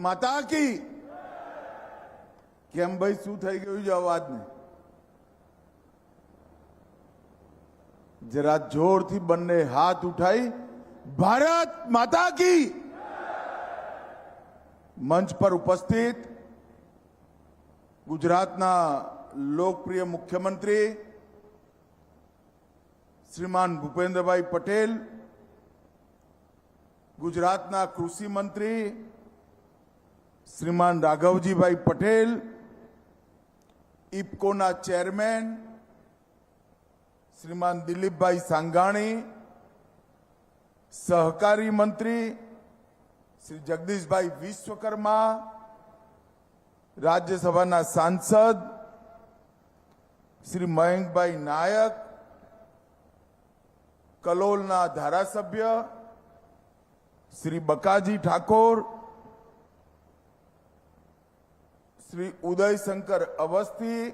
માતા કી કેમ ભાઈ શું થઈ ગયું છે અવાજને જરા જોરથી બંને હાથ ઉઠાઈ ભારત માતા કી મંચ પર ઉપસ્થિત ગુજરાતના લોકપ્રિય મુખ્યમંત્રી શ્રીમાન ભૂપેન્દ્રભાઈ પટેલ ગુજરાતના કૃષિ મંત્રી શ્રીમાન રાઘવજીભાઈ પટેલ ઇફકોના ચેરમેન શ્રીમાન દિલીપભાઈ સાંગાણી સહકારી મંત્રી શ્રી જગદીશભાઈ વિશ્વકર્મા રાજ્યસભાના સાંસદ શ્રી મયંકભાઈ નાયક કલોલના ધારાસભ્ય શ્રી બકાજી ઠાકોર શ્રી ઉદયશંકર અવસ્થી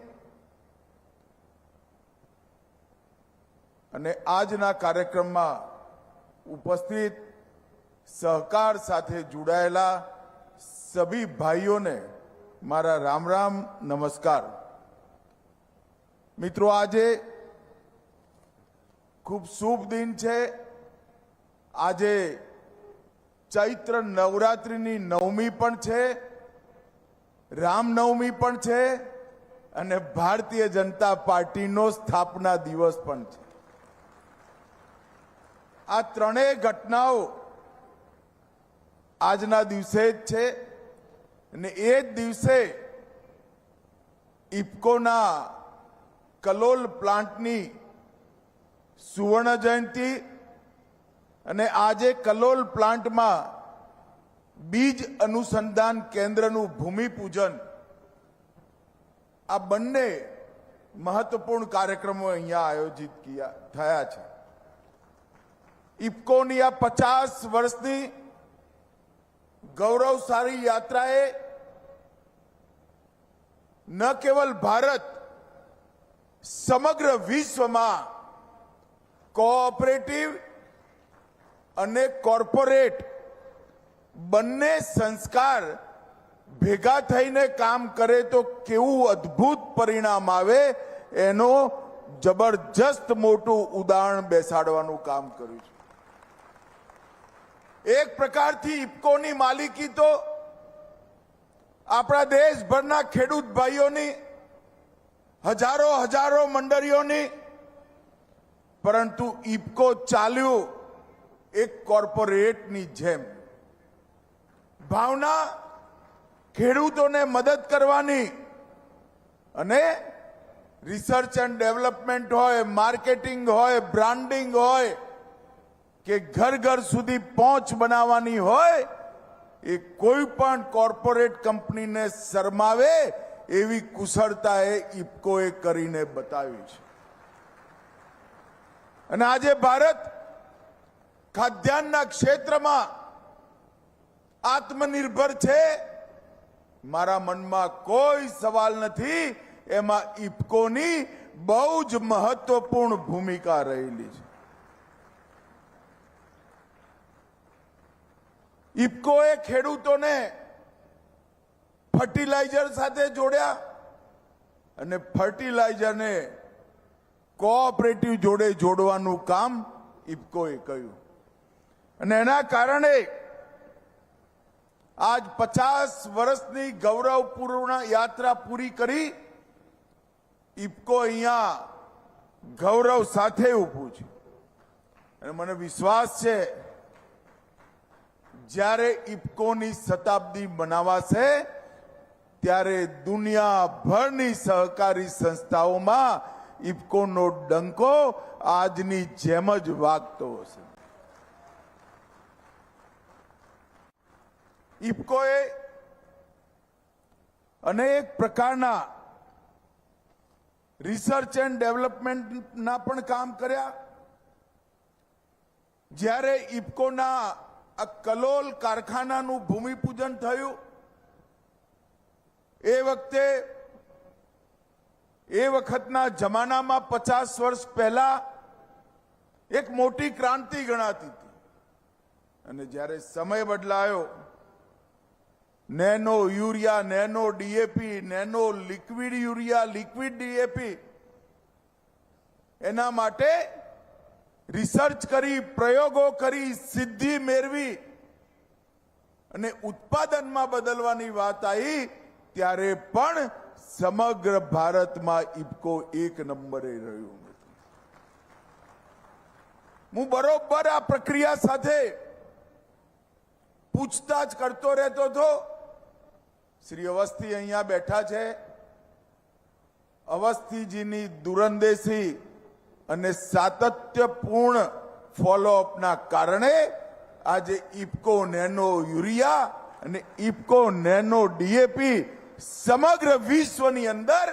અને આજના કાર્યક્રમમાં ઉપસ્થિત સહકાર સાથે જોડાયેલા સભી ભાઈઓને મારા રામ રામ નમસ્કાર. મિત્રો, આજે ખૂબ શુભ દિન છે. આજે ચૈત્ર નવરાત્રિની નવમી પણ છે. રામનવમી પણ છે અને ભારતીય જનતા પાર્ટીનો સ્થાપના દિવસ પણ છે. આ ત્રણેય ઘટનાઓ આજના દિવસે જ છે અને એ જ દિવસે ઇફકોના કલોલ પ્લાન્ટની સુવર્ણ જયંતિ અને આજે કલોલ પ્લાન્ટમાં બીજ અનુસંધાન કેન્દ્રનું ભૂમિપૂજન. આ બંને મહત્વપૂર્ણ કાર્યક્રમો અહીંયા આયોજિત થયા છે. ઇફકોની આ પચાસ વર્ષની ગૌરવશાળી યાત્રાએ ન કેવલ ભારત, સમગ્ર વિશ્વમાં કોઓપરેટિવ અને કોર્પોરેટ બંને સંસ્કાર ભેગા થઈને કામ કરે તો કેવું અદ્ભુત પરિણામ આવે, એનો જબરજસ્ત મોટું ઉદાહરણ બેસાડવાનું કામ કર્યું છે. એક પ્રકારથી ઇફકોની માલિકી તો આપણા દેશભરના ખેડૂત ભાઈઓની, હજારો હજારો મંડળીઓની, પરંતુ ઇફકો ચાલ્યું એક કોર્પોરેટની જેમ. ભાવના ખેડૂતોને મદદ કરવાની અને રિસર્ચ એન્ડ ડેવલપમેન્ટ હોય માર્કેટિંગ હોય બ્રાન્ડિંગ હોય, કે ઘર ઘર સુધી પહોંચ બનાવવાની હોય, એ કોઈ પણ કોર્પોરેટ કંપનીને શરમાવે એવી કુશળતા એ ઇફકોએ કરીને બતાવી છે. અને આજે ભારત ખાદ્યાન્નના ક્ષેત્રમાં આત્મનિર્ભર છે? મારા મનમાં કોઈ સવાલ નથી. એમાં ઇફકોની બહુ જ મહત્વપૂર્ણ ભૂમિકા રહેલી છે. ઇફકોએ ખેડૂતોને ફર્ટિલાઇઝર સાથે જોડ્યા અને ફર્ટિલાઇઝરને કોઓપરેટિવ જોડે જોડવાનું કામ ઇફકોએ કહ્યું અને એના કારણે આજ પચાસ વર્ષની ગૌરવપૂર્ણ યાત્રા પૂરી કરી ઇફકો અહીંયા ગૌરવ સાથે ઊભું છે. અને મને વિશ્વાસ છે, જ્યારે ઇફકોની શતાબ્દી બનાવાશે ત્યારે દુનિયાભરની સહકારી સંસ્થાઓમાં ઇફકોનો ડંકો આજની જેમ જ વાગતો હશે. ઇફકોએ અનેક પ્રકારના રિસર્ચ એન્ડ ડેવલપમેન્ટના પણ કામ કર્યા. જ્યારે ઇફકોના આ કલોલ કારખાનાનું ભૂમિપૂજન થયું, એ વખતે, એ વખતના જમાનામાં પચાસ વર્ષ પહેલા એક મોટી ક્રાંતિ ગણાતી હતી. અને જ્યારે સમય બદલાયો nano urea, nano DAP, nano liquid urea, liquid DAP. એના માટે રિસર્ચ કરી, પ્રયોગો કરી, સિદ્ધિ મેળવી અને ઉત્પાદનમાં બદલવાની વાત આવી ત્યારે પણ સમગ્ર ભારતમાં ઇફકો એક નંબરે રહ્યું. હું બરોબર આ પ્રક્રિયા સાથે પૂછતાછ કરતો રહેતો હતો. શ્રી અવસ્થી અહીંયા બેઠા છે. અવસ્થીજીની દુરંદેશી અને સાતત્યપૂર્ણ ફોલોઅપના કારણે આજે ઇપકો નેનો યુરિયા અને ઇપકો નેનો ડીએપી સમગ્ર વિશ્વની અંદર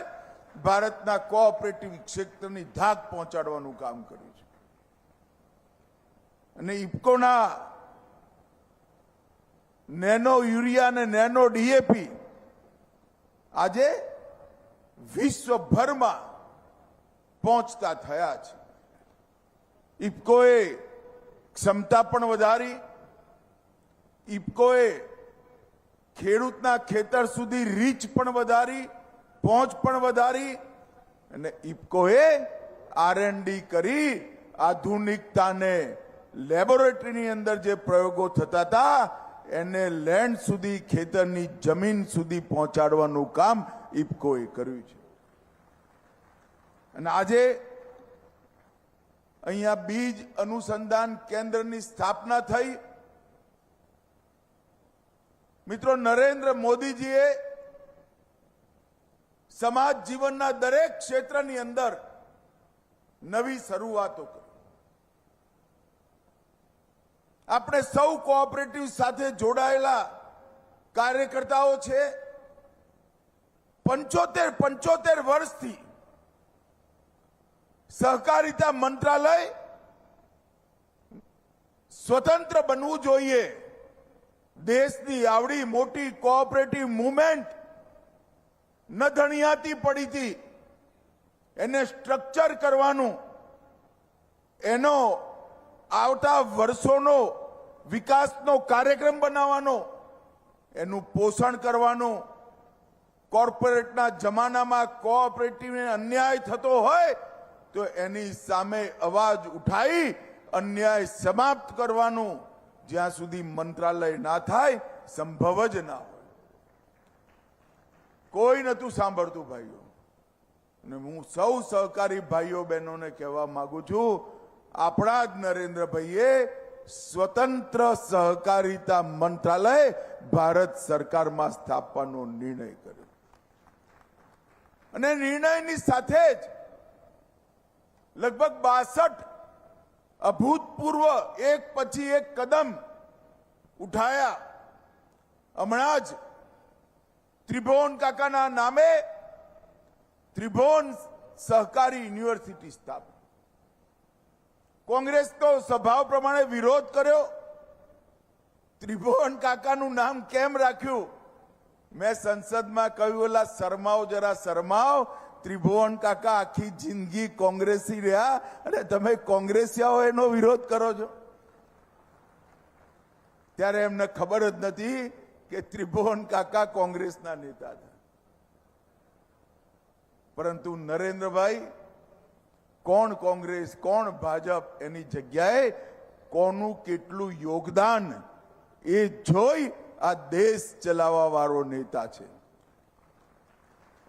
ભારતના કોઓપરેટિવ ક્ષેત્રની ધાક પહોંચાડવાનું કામ કર્યું છે. અને ઇપકોના નેનો યુરિયા અને નેનો ડીએપી આજે વિશ્વભરમાં પહોંચતા થયા છે. ઇફકોએ ક્ષમતા પણ વધારી ઇફકોએ ખેડૂતના ખેતર સુધી રીચ પણ વધારી, પહોંચ પણ વધારી અને ઇફકોએ આરએનડી કરી આધુનિકતાને લેબોરેટરીની અંદર જે પ્રયોગો થતા હતા એને લેન્ડ સુધી, ખેતરની જમીન સુધી પહોંચાડવાનું કામ ઇફકોએ કર્યું છે. અને આજે અહીંયા બીજ અનુસંધાન કેન્દ્રની સ્થાપના થઈ. મિત્રો, નરેન્દ્ર મોદીજીએ સમાજ જીવનના દરેક ક્ષેત્રની અંદર નવી શરૂઆતો કરી. આપણે સૌ કોઓપરેટિવ સાથે જોડાયેલા કાર્યકર્તાઓ છે. પંચોતેર પંચોતેર વર્ષથી સહકારિતા મંત્રાલય સ્વતંત્ર બનવું જોઈએ. દેશની આવડી મોટી કોઓપરેટિવ મુવમેન્ટ ન ધણિયાતી પડી એને સ્ટ્રક્ચર કરવાનું. એનો આવતા વર્ષોનો વિકાસનો કાર્યક્રમ બનાવવાનો, એનું પોષણ કરવાનું, કોર્પોરેટના જમાનામાં કોઓપરેટિવને અન્યાય થતો હોય, તો એની સામે અવાજ ઉઠાવી અન્યાય સમાપ્ત કરવાનું. જ્યાં સુધી મંત્રાલય ના થાય, સંભવ જ ના હોય. કોઈ નતું સાંભળતું ભાઈઓ. અને હું સૌ સહકારી ભાઈઓ બહેનોને કહેવા માંગુ છું આપણા જ નરેન્દ્રભાઈએ સ્વતંત્ર સહકારિતા મંત્રાલય ભારત સરકારમાં સ્થાપવાનો નિર્ણય કર્યો. અને નિર્ણયની સાથે જ લગભગ બાસઠ અભૂતપૂર્વ એક પછી એક કદમ ઉઠાયા. હમણાં જ ત્રિભુવન કાકાના નામે ત્રિભુવન સહકારી યુનિવર્સિટી સ્થાપી કોંગ્રેસ તો સ્વભાવ પ્રમાણે વિરોધ કર્યો. ત્રિભુવન કાકાનું નામ કેમ રાખ્યું? મેં સંસદમાં કહ્યું ઓલા શરમાઓ જરા શરમાઓ ત્રિભુવન કાકા આખી જિંદગી કોંગ્રેસી રહ્યા અને તમે કોંગ્રેસિયાઓ એનો વિરોધ કરો છો. ત્યારે એમને ખબર જ નથી કે ત્રિભુવન કાકા કોંગ્રેસના નેતા હતા પરંતુ નરેન્દ્રભાઈ કોણ કોંગ્રેસ, કોણ ભાજપ, એની જગ્યાએ કોનું કેટલું યોગદાન એ જોઈ આ દેશ ચલાવવા વાળો નેતા છે.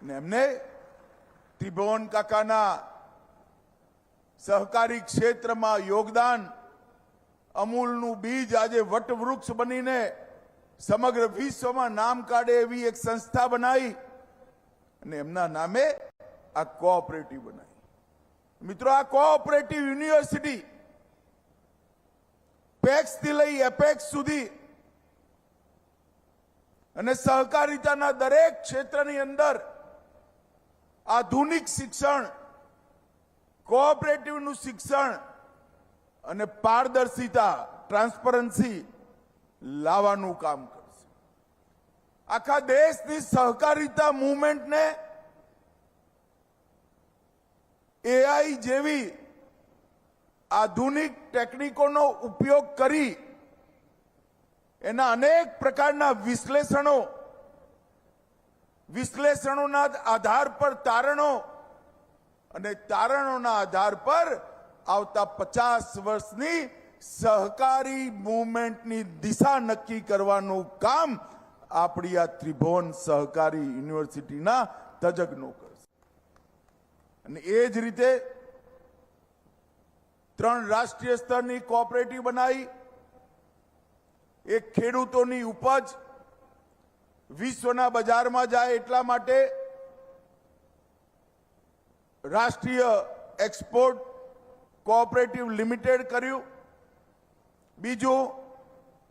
અને એમને ત્રિભુવન કાકાના સહકારી ક્ષેત્રમાં યોગદાન, અમૂલનું બીજ આજે વટવૃક્ષ બનીને સમગ્ર વિશ્વમાં નામ કાઢે એવી એક સંસ્થા બનાવી અને એમના નામે આ કોઓપરેટિવ બનાવી. મિત્રો, આ કોઓપરેટિવ યુનિવર્સિટી પેક્સથી લઈ એપેક્સ સુધી અને સહકારિતાના દરેક ક્ષેત્રની અંદર આધુનિક શિક્ષણ કોઓપરેટિવનું શિક્ષણ અને પારદર્શિતા ટ્રાન્સપરન્સી લાવવાનું કામ કરશે. આખા દેશની સહકારિતા મુવમેન્ટને એઆઈ જેવી આધુનિક ટેકનિકોનો ઉપયોગ કરી એના અનેક પ્રકારના વિશ્લેષણો, વિશ્લેષણોના આધાર પર તારણો અને તારણોના આધાર પર આવતા પચાસ વર્ષની સહકારી મુવમેન્ટની દિશા નક્કી કરવાનું કામ આપણી આ ત્રિભુવન સહકારી યુનિવર્સિટીના તજજ્ઞો અને એ જ રીતે ત્રણ રાષ્ટ્રીય સ્તરની કોઓપરેટિવ બનાવી એ ખેડૂતોની ઉપજ વિશ્વના બજારમાં જાય એટલા માટે રાષ્ટ્રીય એક્સપોર્ટ કોઓપરેટિવ લિમિટેડ કર્યું. બીજું,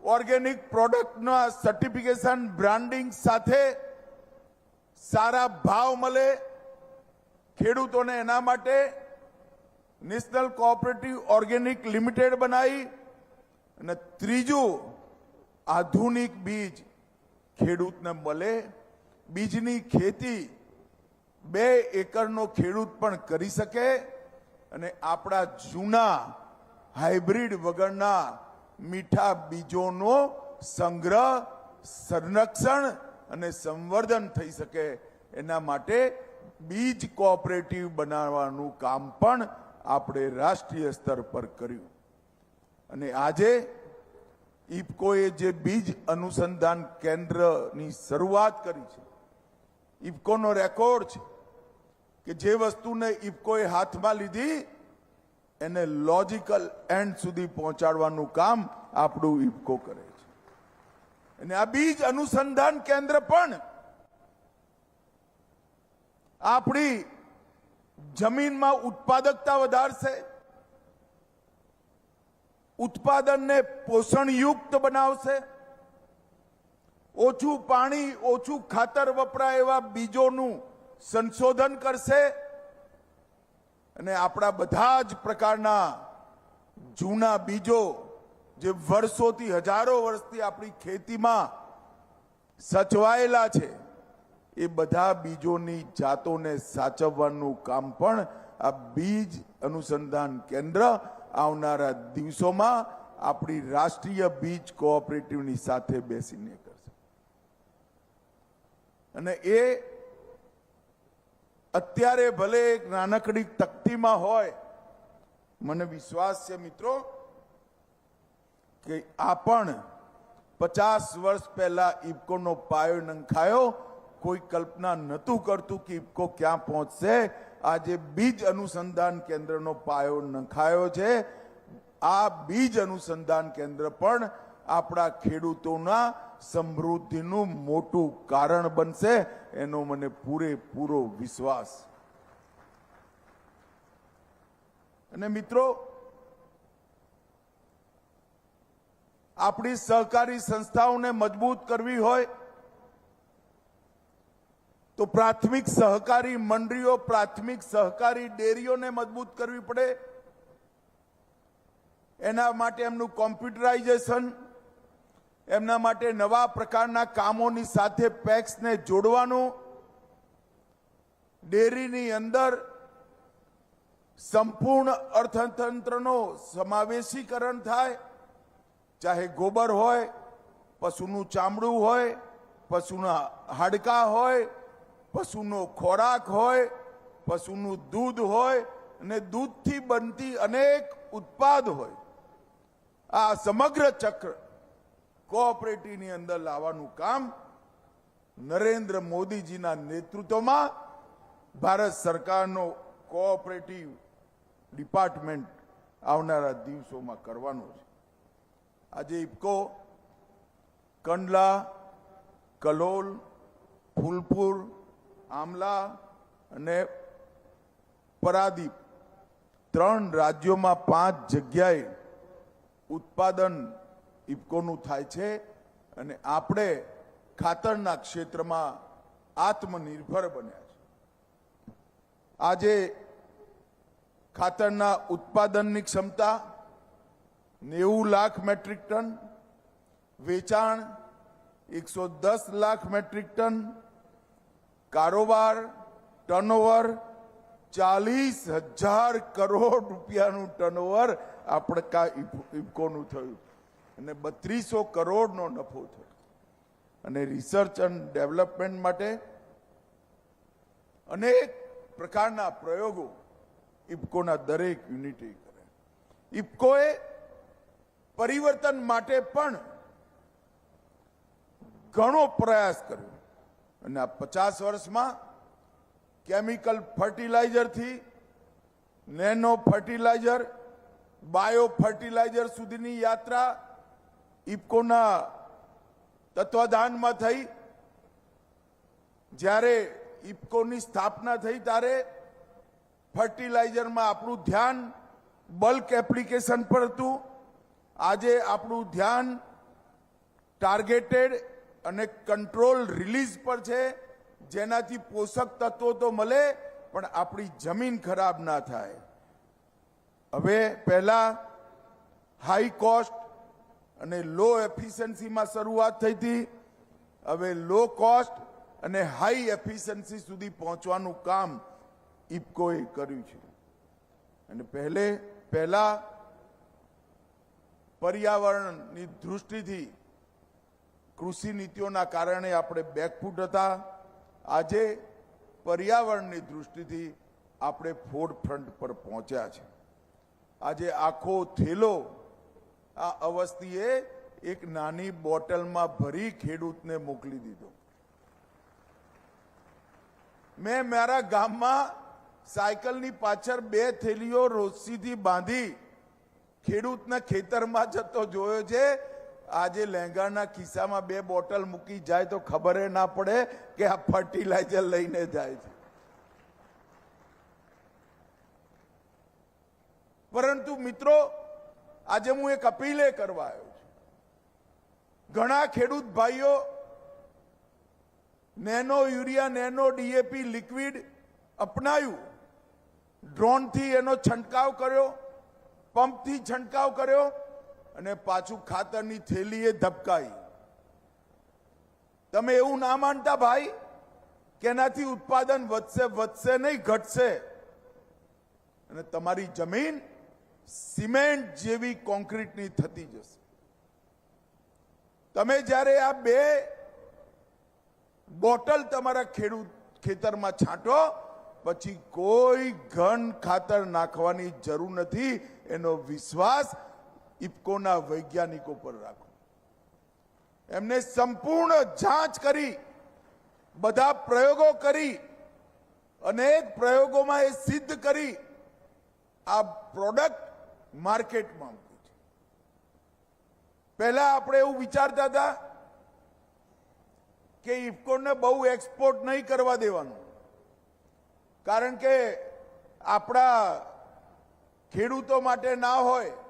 ઓર્ગેનિક પ્રોડક્ટના સર્ટિફિકેશન, બ્રાન્ડિંગ સાથે સારા ભાવ મળે ખેડૂતોને એના માટે નેશનલ કોઓપરેટિવ ઓર્ગેનિક લિમિટેડ બનાવી અને ત્રીજું આધુનિક બીજ ખેડૂતને મળે. બીજની ખેતી બે એકરનો ખેડૂત પણ કરી શકે અને આપણા જૂના હાઇબ્રિડ વગરના મીઠા બીજોનો સંગ્રહ, સંરક્ષણ અને સંવર્ધન થઈ શકે એના માટે બીજ કોઓપરેટિવ બનાવવાનું કામ પણ આપણે રાષ્ટ્રીય સ્તર પર કર્યું. અને આજે ઇફકોએ જે બીજ અનુસંધાન કેન્દ્રની શરૂઆત કરી છે ઇફકોનો રેકોર્ડ છે કે જે વસ્તુને ઇફકોએ હાથમાં લીધી, એને લોજિકલ એન્ડ સુધી પહોંચાડવાનું કામ આપણું ઇફકો કરે છે. અને આ બીજ અનુસંધાન કેન્દ્ર પણ આપણી જમીનમાં ઉત્પાદકતા વધારશે. ઉત્પાદનને પોષણયુક્ત બનાવશે. ઓછું પાણી, ઓછું ખાતર વપરાય એવા બીજોનું સંશોધન કરશે. અને આપણા બધા જ પ્રકારના જૂના બીજો જે વર્ષોથી હજારો વર્ષથી આપણી ખેતીમાં સચવાયેલા છે. એ બધા બીજોની જાતોને સાચવવાનું કામ પણ આ બીજ અનુસંધાન કેન્દ્ર આવનારા દિવસોમાં આપણી રાષ્ટ્રીય બીજ કોઓપરેટિવની સાથે બેસીને કરશે. અને એ અત્યારે ભલે એક નાનકડી તકતીમાં હોય, મને વિશ્વાસ છે મિત્રો, કે આ પણ પચાસ વર્ષ પહેલા ઇફકોનો પાયો નંખાયો કોઈ કલ્પના નહોતું કરતું કે ઇફકો ક્યાં પહોંચશે. આજે બીજ અનુસંધાન કેન્દ્રનો પાયો નખાયો છે. આ બીજ અનુસંધાન કેન્દ્ર પણ આપણા ખેડૂતોના સમૃદ્ધિનું મોટું કારણ બનશે. એનો મને પૂરેપૂરો વિશ્વાસ. અને મિત્રો, આપણી સહકારી સંસ્થાઓને મજબૂત કરવી હોય તો પ્રાથમિક સહકારી મંડળીઓ, પ્રાથમિક સહકારી ડેરીઓને મજબૂત કરવી પડે. એના માટે એમનું કોમ્પ્યુટરાઇઝેશન, એમના માટે નવા પ્રકારના કામોની સાથે પેક્સને જોડવાનું, ડેરીની અંદર સંપૂર્ણ અર્થતંત્રનો સમાવેશીકરણ થાય. ચાહે ગોબર હોય, પશુનું ચામડું હોય, પશુના હાડકા હોય પશુનો ખોરાક હોય, પશુનું દૂધ હોય, અને દૂધથી બનતી અનેક ઉત્પાદ હોય. આ સમગ્ર ચક્ર કોઓપરેટિવની અંદર લાવવાનું કામ નરેન્દ્ર મોદીજીના નેતૃત્વમાં ભારત સરકારનો કોઓપરેટિવ ડિપાર્ટમેન્ટ આવનારા દિવસોમાં કરવાનો છે. આજે ઇફકો, કંડલા, કલોલ, ફૂલપુર આમલા અને પરાદીપ ત્રણ રાજ્યોમાં પાંચ જગ્યાએ ઉત્પાદન ઇફકોનું થાય છે અને આપણે ખાતરના ક્ષેત્રમાં આત્મનિર્ભર બન્યા છે. આજે ખાતરના ઉત્પાદનની ક્ષમતા નેવું લાખ મેટ્રિક ટન, વેચાણ એકસો દસ લાખ મેટ્રિક ટન કારોબાર ટર્નઓવર ચાલીસ હજાર કરોડ રૂપિયાનું ટર્નઓવર આપણે કા ઇફકોનું થયું. અને બત્રીસો કરોડનો નફો થયો. અને રિસર્ચ એન્ડ ડેવલપમેન્ટ માટે અનેક પ્રકારના પ્રયોગો ઇફકોના દરેક યુનિટે કરે. ઇફકોએ પરિવર્તન માટે પણ ઘણો પ્રયાસ કર્યો. અને આ પચાસ વર્ષમાં કેમિકલ ફર્ટિલાઇઝરથી નેનો ફર્ટિલાઇઝર, બાયો ફર્ટિલાઇઝર સુધીની યાત્રા ઇફકોના તત્વાધાનમાં થઈ. જ્યારે ઇફકોની સ્થાપના થઈ ત્યારે ફર્ટિલાઇઝરમાં આપણું ધ્યાન બલ્ક એપ્લિકેશન પર હતું. આજે આપણું ધ્યાન ટાર્ગેટેડ અને કંટ્રોલ રિલીઝ પર છે. જેનાથી પોષક તત્વો તો મળે, પણ આપણી જમીન ખરાબ ના થાય. હવે પહેલા હાઈ કોસ્ટ અને લો એફિશિયન્સીમાં શરૂઆત થઈ હતી. હવે લો કોસ્ટ અને હાઈ એફિશિયન્સી સુધી પહોંચવાનું કામ ઇફકોએ કર્યું છે. અને પહેલે, પહેલા પર્યાવરણની દૃષ્ટિથી કૃષિ નીતિઓના કારણે આપણે બેકફૂટ હતા. આજે પર્યાવરણની દૃષ્ટિથી આપણે ફોડ ફ્રન્ટ પર પહોંચ્યા છે. આજે આખો થેલો આ અવસ્થીએ એક નાની બોટલમાં ભરી ખેડૂતને મોકલી દીધો. મેં મારા ગામમાં સાયકલની પાછળ બે થેલીઓ રોસીથી બાંધી ખેડૂતના ખેતરમાં જતો જોયો છે. આજે લેંગાના ખિસ્સામાં બે બોટલ મૂકી જાય તો ખબર ના પડે કે આ ફર્ટિલાઇઝર લઈને જાય છે. પરંતુ મિત્રો, આજે હું એક અપીલે કરવા આવ્યો છું. ઘણા ખેડૂત ભાઈઓ nano urea, nano DAP liquid અપનાયું. ડ્રોનથી એનો છંટકાવ કર્યો, પંપથી છંટકાવ કર્યો અને પાછું ખાતરની થેલીએ ધબકાઈ. તમે એવું ના માનતા ભાઈ કે એનાથી ઉત્પાદન વધશે વધશે નહીં, ઘટશે. અને તમારી જમીન સિમેન્ટ જેવી કોન્ક્રીટની થતી જશે. તમે જ્યારે આ બે બોટલ તમારા ખેડૂત ખેતરમાં છાંટો, પછી કોઈ ઘન ખાતર નાખવાની જરૂર નથી. એનો વિશ્વાસ ઇફકોના વૈજ્ઞાનિકો પર રાખો. એમને સંપૂર્ણ જાંચ કરી, બધા પ્રયોગો કરી, અનેક પ્રયોગોમાં એ સિદ્ધ કરી, આ પ્રોડક્ટ માર્કેટમાં મૂકી છે. પહેલા આપણે એવું વિચારતા હતા કે ઇફકોને બહુ એક્સપોર્ટ નહીં કરવા દેવાનું. કારણ કે આપણા ખેડૂતો માટે ના હોય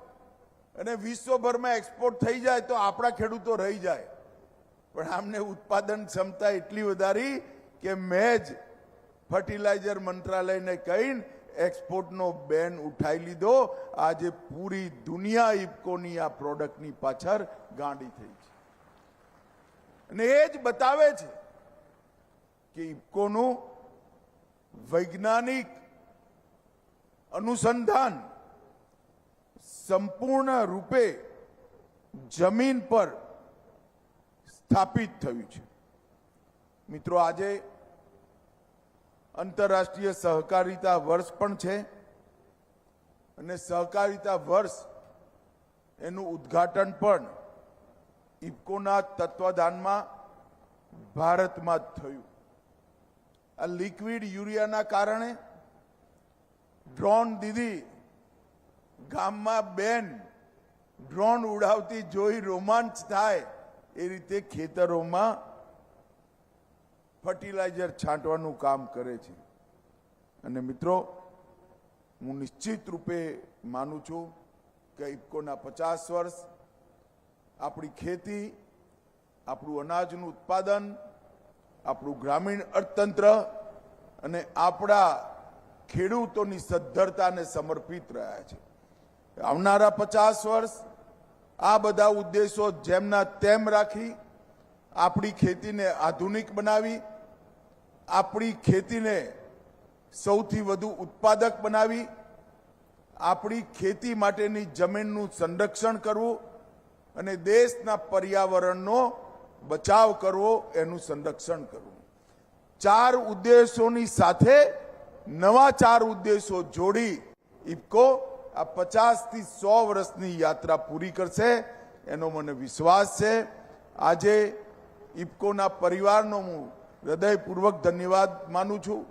અને વિશ્વભરમાં એક્સપોર્ટ થઈ જાય તો આપણા ખેડૂતો રહી જાય. પણ આમને ઉત્પાદન ક્ષમતા એટલી વધારી કે મેં જ ફર્ટિલાઇઝર મંત્રાલયને કહીને એક્સપોર્ટનો બેન ઉઠાવી લીધો. આજે પૂરી દુનિયા ઇફકોની આ પ્રોડક્ટની પાછળ ગાંડી થઈ છે. અને એ જ બતાવે છે કે ઇફકોનું વૈજ્ઞાનિક અનુસંધાન સંપૂર્ણ રૂપે જમીન પર સ્થાપિત થયું છે. મિત્રો, આજે આંતરરાષ્ટ્રીય સહકારિતા વર્ષ પણ છે અને સહકારિતા વર્ષ એનું ઉદ્ઘાટન પણ ઇફકોના તત્વદાનમાં ભારતમાં જ થયું. આ લિક્વિડ યુરિયાના કારણે ડ્રોન દીદી ગામમાં બેન ડ્રોન ઉડાવતી જોઈ રોમાંચ થાય એ રીતે ખેતરોમાં ફર્ટિલાઇઝર છાંટવાનું કામ કરે છે. અને મિત્રો, હું નિશ્ચિત રૂપે માનું છું કે ઇફકોના પચાસ વર્ષ આપણી ખેતી, આપણું અનાજનું ઉત્પાદન, આપણું ગ્રામીણ અર્થતંત્ર અને આપણા ખેડૂતોની સદ્ધરતાને સમર્પિત રહ્યા છે. આવનારા પચાસ વર્ષ આ બધા ઉદ્દેશો જેમના તેમ રાખી આપણી ખેતીને આધુનિક બનાવી, આપણી ખેતીને સૌથી વધુ ઉત્પાદક બનાવી, આપણી ખેતી માટેની જમીનનું સંરક્ષણ કરવું અને દેશના પર્યાવરણનો બચાવ કરવો, એનું સંરક્ષણ કરવું. ચાર ઉદ્દેશોની સાથે નવા ચાર ઉદ્દેશો જોડી ઇફકો આ પચાસથી સો વર્ષની યાત્રા પૂરી કરશે. એનો મને વિશ્વાસ છે. આજે ઇફકોના પરિવારનો હું હૃદયપૂર્વક ધન્યવાદ માનું છું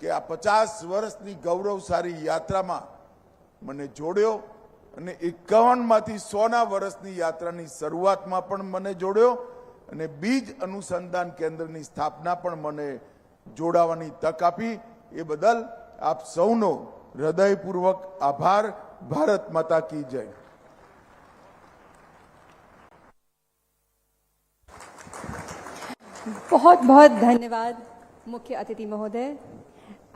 કે આ પચાસ વર્ષની ગૌરવશાળી યાત્રામાં મને જોડ્યો અને એકાવનમાંથી સોના વર્ષની યાત્રાની શરૂઆતમાં પણ મને જોડ્યો અને બીજ અનુસંધાન કેન્દ્રની સ્થાપના પણ મને જોડાવાની તક આપી. એ બદલ આપ સૌનો હૃદયપૂર્વક આભાર ભારત માતા કી જય बहुत बहुत धन्यवाद मुख्य अतिथि महोदय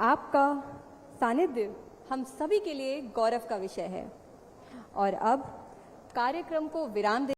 आपका सानिध्य हम सभी के लिए गौरव का विषय है और अब कार्यक्रम को विराम दे